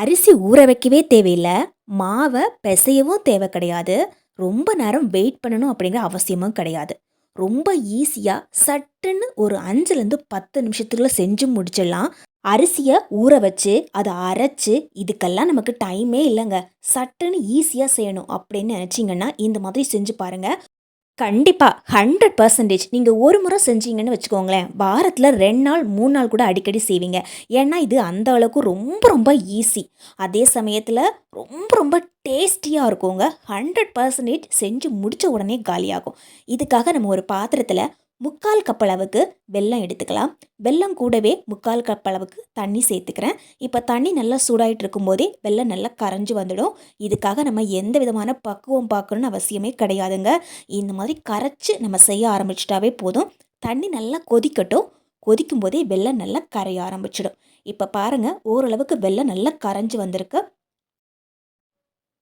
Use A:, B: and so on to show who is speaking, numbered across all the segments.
A: அரிசி ஊற வைக்கவே தேவையில்லை. மாவை பிசையவும் தேவை கிடையாது. ரொம்ப நேரம் வெயிட் பண்ணணும் அப்படிங்கிற அவசியமும் கிடையாது. ரொம்ப ஈஸியாக சட்டுன்னு ஒரு அஞ்சுலேருந்து பத்து நிமிஷத்துக்குள்ளே செஞ்சு முடிச்சிடலாம். அரிசியை ஊற வச்சு அதை அரைச்சு இதுக்கெல்லாம் நமக்கு டைமே இல்லைங்க. சட்டுன்னு ஈஸியாக செய்யணும் அப்படின்னு நினச்சிங்கன்னா இந்த மாதிரி செஞ்சு பாருங்கள் கண்டிப்பாக ஹண்ட்ரட் பர்சன்டேஜ் நீங்கள் ஒரு முறை செஞ்சீங்கன்னு வச்சுக்கோங்களேன் வாரத்தில் ரெண்டு நாள் மூணு நாள் கூட அடிக்கடி செய்வீங்க. ஏன்னா இது அந்த அளவுக்கு ரொம்ப ரொம்ப ஈஸி அதே சமயத்தில் ரொம்ப ரொம்ப டேஸ்டியாக இருக்குங்க. ஹண்ட்ரட் பர்சன்டேஜ் செஞ்சு முடித்த உடனே காலியாகும். இதுக்காக நம்ம ஒரு பாத்திரத்தில் முக்கால் கப் அளவுக்கு வெல்லம் எடுத்துக்கலாம். வெல்லம் கூடவே முக்கால் கப் அளவுக்கு தண்ணி சேர்த்துக்கிறேன். இப்போ தண்ணி நல்லா சூடாயிட்டு இருக்கும்போதே வெல்லம் நல்லா கரைஞ்சி வந்துடும். இதுக்காக நம்ம எந்த விதமான பக்குவம் பார்க்கணுன்னு அவசியமே கிடையாதுங்க. இந்த மாதிரி கரைச்சி நம்ம செய்ய ஆரம்பிச்சிட்டாவே போதும். தண்ணி நல்லா கொதிக்கட்டும். கொதிக்கும் போதே வெள்ளம் நல்லா கரைய ஆரம்பிச்சிடும். இப்போ பாருங்கள் ஓரளவுக்கு வெள்ளம் நல்லா கரைஞ்சி வந்திருக்கு.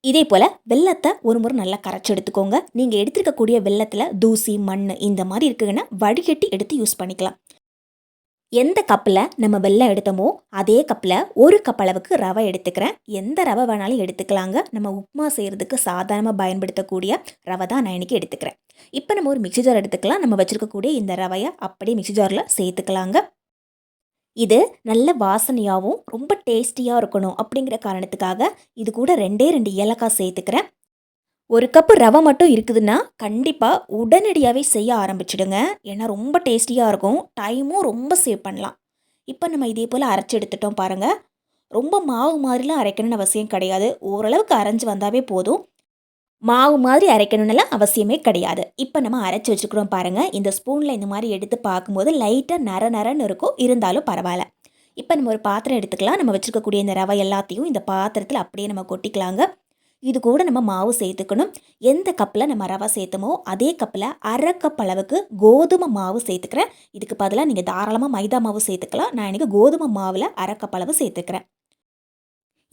A: இதே போல் வெள்ளத்தை ஒரு முறை நல்லா கரைச்சி எடுத்துக்கோங்க. நீங்கள் எடுத்துருக்கக்கூடிய வெள்ளத்தில் தூசி மண் இந்த மாதிரி இருக்குங்கன்னா வடிகட்டி எடுத்து யூஸ் பண்ணிக்கலாம். எந்த கப்பில் நம்ம வெள்ளம் எடுத்தோமோ அதே கப்பில் ஒரு கப் அளவுக்கு ரவை எடுத்துக்கிறேன். எந்த ரவை வேணாலும் எடுத்துக்கலாங்க. நம்ம உப்புமா செய்கிறதுக்கு சாதாரணமாக பயன்படுத்தக்கூடிய ரவை தான் நான் இன்றைக்கி எடுத்துக்கிறேன். இப்போ நம்ம ஒரு மிக்சி ஜார் எடுத்துக்கலாம். நம்ம வச்சுருக்கக்கூடிய இந்த ரவையை அப்படியே மிக்சி ஜாரில் சேர்த்துக்கலாங்க. இது நல்ல வாசனையாகவும் ரொம்ப டேஸ்டியாக இருக்கணும் அப்படிங்கிற காரணத்துக்காக இது கூட ரெண்டே ரெண்டு ஏலக்காய் சேர்த்துக்கிறேன். ஒரு கப்பு ரவை மட்டும் இருக்குதுன்னா கண்டிப்பாக உடனடியாகவே செய்ய ஆரம்பிச்சிடுங்க. ஏன்னா ரொம்ப டேஸ்டியாக இருக்கும். டைமும் ரொம்ப சேவ் பண்ணலாம். இப்போ நம்ம இதே போல் அரைச்சி எடுத்துட்டோம் பாருங்கள் ரொம்ப மாவு மாதிரிலாம் அரைக்கணும்னு அவசியம் கிடையாது. ஓரளவுக்கு அரைஞ்சு வந்தாவே போதும். மாவு மாதிரி அரைக்கணும்னுலாம் அவசியமே கிடையாது. இப்போ நம்ம அரைச்சி வச்சுக்கிறோம் பாருங்கள் இந்த ஸ்பூனில் இந்த மாதிரி எடுத்து பார்க்கும்போது லைட்டாக நர நரன்னு இருக்கும். இருந்தாலும் பரவாயில்ல. இப்போ நம்ம ஒரு பாத்திரம் எடுத்துக்கலாம். நம்ம வச்சுருக்கக்கூடிய இந்த ரவை எல்லாத்தையும் இந்த பாத்திரத்தில் அப்படியே நம்ம கொட்டிக்கலாங்க. இது கூட நம்ம மாவு சேர்த்துக்கணும். எந்த கப்பில் நம்ம ரவை சேர்த்தமோ அதே கப்பில் அரை கப் அளவுக்கு கோதுமை மாவு சேர்த்துக்கிறேன். இதுக்கு பதிலாக நீங்கள் தாராளமாக மைதா மாவு சேர்த்துக்கலாம். நான் எனக்கு கோதுமை மாவில் அரை கப் அளவு சேர்த்துக்கிறேன்.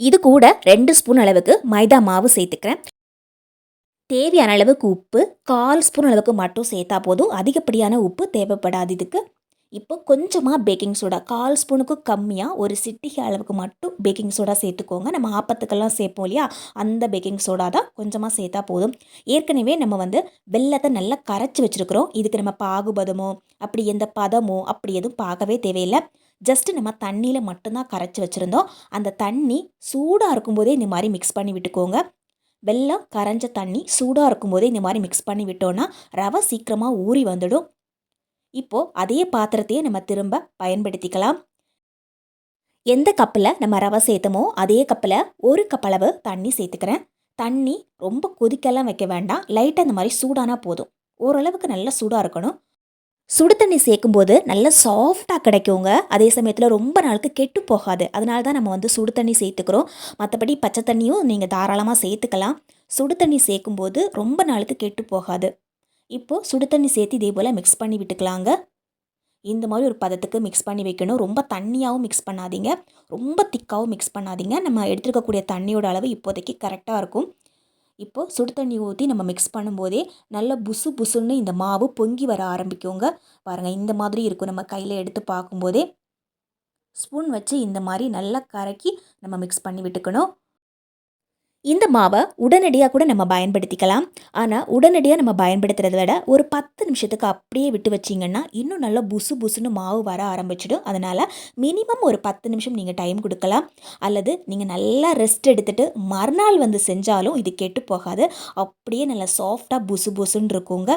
A: இது கூட ரெண்டு ஸ்பூன் அளவுக்கு மைதா மாவு சேர்த்துக்கிறேன். தேவையான அளவுக்கு உப்பு கால் ஸ்பூன் அளவுக்கு மட்டும் சேர்த்தா போதும். அதிகப்படியான உப்பு தேவைப்படாது இதுக்கு. இப்போ கொஞ்சமாக பேக்கிங் சோடா கால் ஸ்பூனுக்கு கம்மியாக ஒரு சிட்டிகை அளவுக்கு மட்டும் பேக்கிங் சோடா சேர்த்துக்கோங்க. நம்ம ஆப்பத்துக்கெல்லாம் சேர்ப்போம் இல்லையா? அந்த பேக்கிங் சோடா தான் கொஞ்சமாக சேர்த்தா போதும். ஏற்கனவே நம்ம வந்து வெள்ளத்தை நல்லா கரைச்சி வச்சுருக்குறோம். இதுக்கு நம்ம பாகுபதமோ அப்படி எந்த பதமோ அப்படி எதுவும் பார்க்கவே தேவையில்லை. ஜஸ்ட்டு நம்ம தண்ணியில் மட்டும்தான் கரைச்சி வச்சுருந்தோம். அந்த தண்ணி சூடாக இருக்கும்போதே இந்த மாதிரி மிக்ஸ் பண்ணி விட்டுக்கோங்க. வெள்ளம் கரைஞ்ச தண்ணி சூடாக இருக்கும்போதே இந்த மாதிரி மிக்ஸ் பண்ணி விட்டோன்னா ரவை சீக்கிரமாக ஊறி வந்துடும். இப்போது அதே பாத்திரத்தையே நம்ம திரும்ப பயன்படுத்திக்கலாம். எந்த கப்பில் நம்ம ரவை சேர்த்தமோ அதே கப்பில் ஒரு கப் அளவு தண்ணி சேர்த்துக்கிறேன். தண்ணி ரொம்ப கொதிக்கெல்லாம் வைக்க வேண்டாம். லைட்டாக இந்த மாதிரி சூடானா போதும். ஓரளவுக்கு நல்லா சூடாக இருக்கணும். சுடு தண்ணி சேர்க்கும்போது நல்ல சாஃப்டாக கிடைக்குங்க. அதே சமயத்தில் ரொம்ப நாளுக்கு கெட்டு போகாது. அதனால தான் நம்ம வந்து சுடு தண்ணி சேர்த்துக்கிறோம். மற்றபடி பச்சை தண்ணியும் நீங்கள் தாராளமாக சேர்த்துக்கலாம். சுடு தண்ணி சேர்க்கும்போது ரொம்ப நாளுக்கு கெட்டு போகாது. இப்போது சுடு தண்ணி சேர்த்து இதே போல் மிக்ஸ் பண்ணி விட்டுக்கலாங்க. இந்த மாதிரி ஒரு பதத்துக்கு மிக்ஸ் பண்ணி வைக்கணும். ரொம்ப தண்ணியாகவும் மிக்ஸ் பண்ணாதீங்க. ரொம்ப திக்காகவும் மிக்ஸ் பண்ணாதீங்க. நம்ம எடுத்துருக்கக்கூடிய தண்ணியோட அளவு இப்போதைக்கு கரெக்டாக இருக்கும். இப்போது சுடு தண்ணி ஊற்றி நம்ம மிக்ஸ் பண்ணும்போதே நல்ல புசு புசுன்னு இந்த மாவு பொங்கி வர ஆரம்பிக்குங்க. பாருங்கள் இந்த மாதிரி இருக்கும். நம்ம கையில் எடுத்து பார்க்கும்போதே ஸ்பூன் வச்சு இந்த மாதிரி நல்லா கரைக்கி நம்ம மிக்ஸ் பண்ணி விட்டுக்கணும். இந்த மாவை உடனடியாக கூட நம்ம பயன்படுத்திக்கலாம். ஆனால் உடனடியாக நம்ம பயன்படுத்துறத விட ஒரு பத்து நிமிஷத்துக்கு அப்படியே விட்டு வச்சிங்கன்னா இன்னும் நல்லா புசு புசுன்னு மாவு வர ஆரம்பிச்சிடும். அதனால் மினிமம் ஒரு பத்து நிமிஷம் நீங்கள் டைம் கொடுக்கலாம். அல்லது நீங்கள் நல்லா ரெஸ்ட் எடுத்துகிட்டு மறுநாள் வந்து செஞ்சாலும் இது கெட்டு போகாது. அப்படியே நல்லா சாஃப்டாக புசு புசுன்னு இருக்குங்க.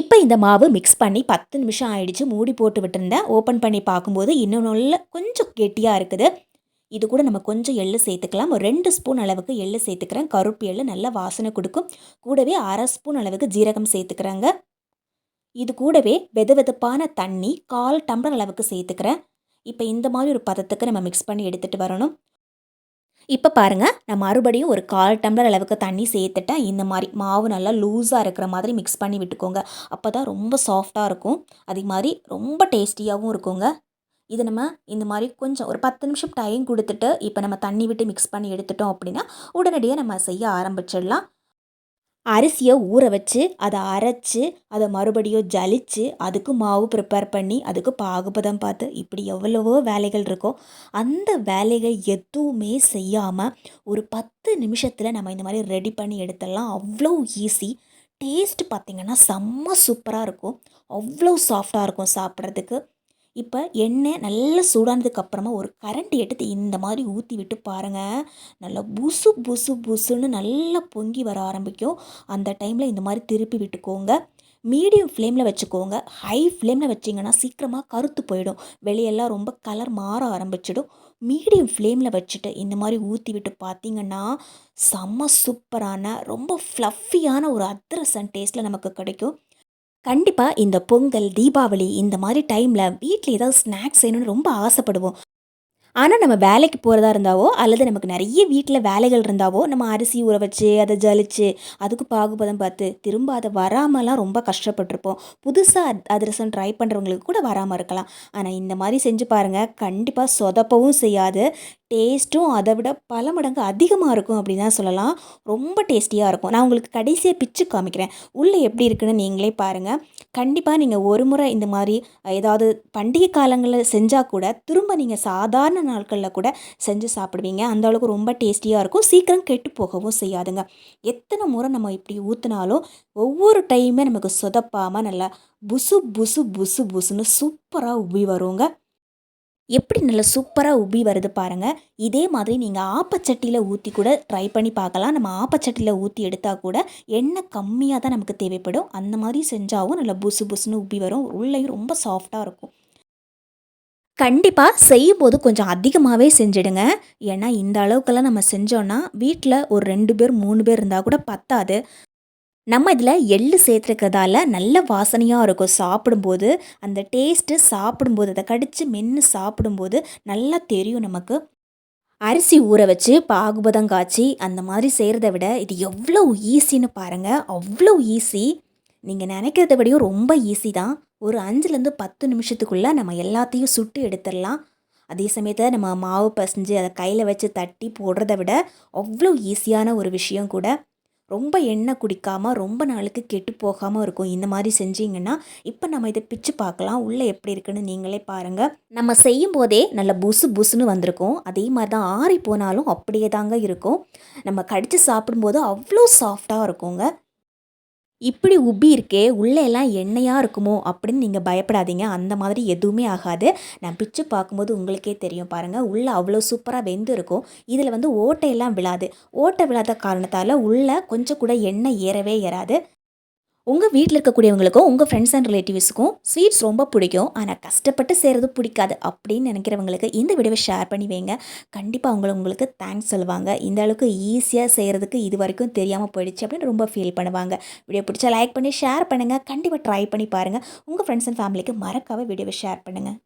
A: இப்போ இந்த மாவு மிக்ஸ் பண்ணி பத்து நிமிஷம் ஆயிடுச்சு. மூடி போட்டு விட்டுருந்தேன். ஓப்பன் பண்ணி பார்க்கும்போது இன்னும் நல்ல கொஞ்சம் கெட்டியாக இருக்குது. இது கூட நம்ம கொஞ்சம் எள்ளு சேர்த்துக்கலாம். ஒரு ரெண்டு ஸ்பூன் அளவுக்கு எள்ளு சேர்த்துக்கிறேன். கருப்பு எள்ளு நல்ல வாசனை கொடுக்கும். கூடவே அரை ஸ்பூன் அளவுக்கு ஜீரகம் சேர்த்துக்கிறாங்க. இது கூடவே வெது வெதுப்பான தண்ணி கால் டம்ளர் அளவுக்கு சேர்த்துக்கிறேன். இப்போ இந்த மாதிரி ஒரு பதத்துக்கு நம்ம மிக்ஸ் பண்ணி எடுத்துகிட்டு வரணும். இப்போ பாருங்கள் நான் மறுபடியும் ஒரு கால் டம்ளர் அளவுக்கு தண்ணி சேர்த்துட்டேன். இந்த மாதிரி மாவு நல்லா லூஸாக இருக்கிற மாதிரி மிக்ஸ் பண்ணி விட்டுக்கோங்க. அப்போ தான் ரொம்ப சாஃப்டாக இருக்கும். அதே மாதிரி ரொம்ப டேஸ்டியாகவும் இருக்குங்க. இது நம்ம இந்த மாதிரி கொஞ்சம் ஒரு பத்து நிமிஷம் டைம் கொடுத்துட்டு இப்போ நம்ம தண்ணி விட்டு மிக்ஸ் பண்ணி எடுத்துட்டோம் அப்படின்னா உடனடியாக நம்ம செய்ய ஆரம்பிச்சிடலாம். அரிசியை ஊற வச்சு அதை அரைச்சி அதை மறுபடியும் ஜலித்து அதுக்கு மாவு ப்ரிப்பேர் பண்ணி அதுக்கு பாகுபதம் பார்த்து இப்படி எவ்வளவோ வேலைகள் இருக்கோ அந்த வேலைகள் எதுவுமே செய்யாமல் ஒரு பத்து நிமிஷத்தில் நம்ம இந்த மாதிரி ரெடி பண்ணி எடுத்துடலாம். அவ்வளோ ஈஸி டேஸ்ட் பார்த்திங்கன்னா செம்ம சூப்பராக இருக்கும். அவ்வளோ சாஃப்டாக இருக்கும் சாப்பிட்றதுக்கு. இப்போ எண்ணெய் நல்லா சூடானதுக்கப்புறமா ஒரு கரண்டி எடுத்து இந்த மாதிரி ஊற்றி விட்டு பாருங்கள் நல்லா புசு புசு புசுன்னு நல்லா பொங்கி வர ஆரம்பிக்கும். அந்த டைமில் இந்த மாதிரி திருப்பி விட்டுக்கோங்க. மீடியம் ஃப்ளேமில் வச்சுக்கோங்க. ஹை ஃப்ளேமில் வச்சிங்கன்னா சீக்கிரமாக கருத்து போயிடும். வெளியெல்லாம் ரொம்ப கலர் மாற ஆரம்பிச்சிடும். மீடியம் ஃப்ளேமில் வச்சுட்டு இந்த மாதிரி ஊற்றி விட்டு பார்த்தீங்கன்னா செம்ம சூப்பரான ரொம்ப ஃப்ளஃபியான ஒரு அத்திரசன் டேஸ்ட்டில் நமக்கு கிடைக்கும். கண்டிப்பாக இந்த பொங்கல் தீபாவளி இந்த மாதிரி டைமில் வீட்டில் ஏதாவது ஸ்நாக்ஸ் செய்யணும்னு ரொம்ப ஆசைப்படுவோம். ஆனால் நம்ம வேலைக்கு போகிறதா இருந்தாவோ அல்லது நமக்கு நிறைய வீட்டில் வேலைகள் இருந்தாவோ நம்ம அரிசி ஊற வச்சு அதை ஜலிச்சு அதுக்கு பாகுபதம் பார்த்து திரும்ப அதை வராமலாம் ரொம்ப கஷ்டப்பட்டிருப்போம். புதுசாக அதிரசம் ட்ரை பண்ணுறவங்களுக்கு கூட வராமல் இருக்கலாம். ஆனால் இந்த மாதிரி செஞ்சு பாருங்கள் கண்டிப்பாக சொதப்பவும் செய்யாது. டேஸ்ட்டும் அதை விட பல மடங்கு அதிகமாக இருக்கும் அப்படின்னு தான் சொல்லலாம். ரொம்ப டேஸ்டியாக இருக்கும். நான் உங்களுக்கு கடைசியாக பிச்சு காமிக்கிறேன். உள்ளே எப்படி இருக்குன்னு நீங்களே பாருங்கள் கண்டிப்பாக நீங்கள் ஒரு முறை இந்த மாதிரி ஏதாவது பண்டிகை காலங்களில் செஞ்சால் கூட திரும்ப நீங்கள் சாதாரண நாட்களில் கூட செஞ்சு சாப்பிடுவீங்க. அந்த அளவுக்கு ரொம்ப டேஸ்டியாக இருக்கும். சீக்கிரம் கெட்டு போகவும் செய்யாதுங்க. எத்தனை முறை நம்ம இப்படி ஊற்றினாலும் ஒவ்வொரு டைமே நமக்கு சொதப்பாமல் நல்லா புசு புசு புசு புசுன்னு சூப்பராக உபி வருங்க. எப்படி நல்லா சூப்பராக உப்பி வருது பாருங்கள் இதே மாதிரி நீங்கள் ஆப்பச்சட்டியில் ஊற்றி கூட ட்ரை பண்ணி பார்க்கலாம். நம்ம ஆப்பச்சட்டியில் ஊற்றி எடுத்தால் கூட எண்ணெய் கம்மியாக தான் நமக்கு தேவைப்படும். அந்த மாதிரி செஞ்சாவும் நல்லா புசு புசுன்னு உப்பி வரும். உள்ளேயும் ரொம்ப சாஃப்டாக இருக்கும். கண்டிப்பாக செய்யும்போது கொஞ்சம் அதிகமாகவே செஞ்சிடுங்க. ஏன்னா இந்த அளவுக்கெல்லாம் நம்ம செஞ்சோன்னா வீட்டில் ஒரு ரெண்டு பேர் மூணு பேர் இருந்தால் கூட பத்தாது. நம்ம இதில் எள்ளு சேர்த்துருக்கிறதால நல்ல வாசனையாக இருக்கும். சாப்பிடும்போது அந்த டேஸ்ட்டு சாப்பிடும்போது அதை கடித்து மென்று சாப்பிடும்போது நல்லா தெரியும் நமக்கு. அரிசி ஊற வச்சு பாகுபதம் காய்ச்சி அந்த மாதிரி செய்கிறத விட இது எவ்வளோ ஈஸின்னு பாருங்கள் அவ்வளோ ஈஸி. நீங்கள் நினைக்கிறத விடையும் ரொம்ப ஈஸி தான். ஒரு அஞ்சுலேருந்து பத்து நிமிஷத்துக்குள்ளே நம்ம எல்லாத்தையும் சுட்டு எடுத்துடலாம். அதே சமயத்தில் நம்ம மாவு பசைஞ்சு அதை கையில் வச்சு தட்டி போடுறத விட அவ்வளோ ஈஸியான ஒரு விஷயம் கூட. ரொம்ப எண்ணெய் குடிக்காமல் ரொம்ப நாளுக்கு கெட்டு போகாமல் இருக்கும். இந்த மாதிரி செஞ்சீங்கன்னா இப்போ நம்ம இதை பிச்சு பார்க்கலாம். உள்ளே எப்படி இருக்குன்னு நீங்களே பாருங்கள் நம்ம செய்யும் போதே நல்ல புசு புசுன்னு வந்திருக்கும். அதே மாதிரி தான் ஆறி போனாலும் அப்படியே தாங்க இருக்கும். நம்ம கடித்து சாப்பிடும்போது அவ்வளோ சாஃப்டாக இருக்குங்க. இப்படி உப்பி இருக்கே உள்ளே எல்லாம் எண்ணெயாக இருக்குமோ அப்படின்னு நீங்கள் பயப்படாதீங்க. அந்த மாதிரி எதுவுமே ஆகாது. நான் பிச்சு பார்க்கும்போது உங்களுக்கே தெரியும் பாருங்கள் உள்ளே அவ்வளோ சூப்பராக வெந்து இருக்கும். இதில் வந்து ஓட்டையெல்லாம் விழாது. ஓட்டை விழாத காரணத்தால் உள்ளே கொஞ்சம் கூட எண்ணெய் ஏறவே ஏறாது. உங்கள் வீட்டில் இருக்கக்கூடியவங்களுக்கும் உங்கள் ஃப்ரெண்ட்ஸ் அண்ட் ரிலேட்டிவ்ஸுக்கும் ஸ்வீட்ஸ் ரொம்ப பிடிக்கும். ஆனால் கஷ்டப்பட்டு செய்கிறது பிடிக்காது அப்படின்னு நினைக்கிறவங்களுக்கு இந்த வீடியோவை ஷேர் பண்ணி வைங்க. கண்டிப்பாக அவங்கள உங்களுக்கு தேங்க்ஸ் சொல்லுவாங்க. இந்த அளவுக்கு ஈஸியாக செய்கிறதுக்கு இது வரைக்கும் தெரியாமல் போயிடுச்சு அப்படின்னு ரொம்ப ஃபீல் பண்ணுவாங்க. வீடியோ பிடிச்சா லைக் பண்ணி ஷேர் பண்ணுங்கள் கண்டிப்பாக ட்ரை பண்ணி பாருங்கள் உங்கள் ஃப்ரெண்ட்ஸ் அண்ட் ஃபேமிலிக்கு மறக்காமல் வீடியோவை ஷேர் பண்ணுங்கள்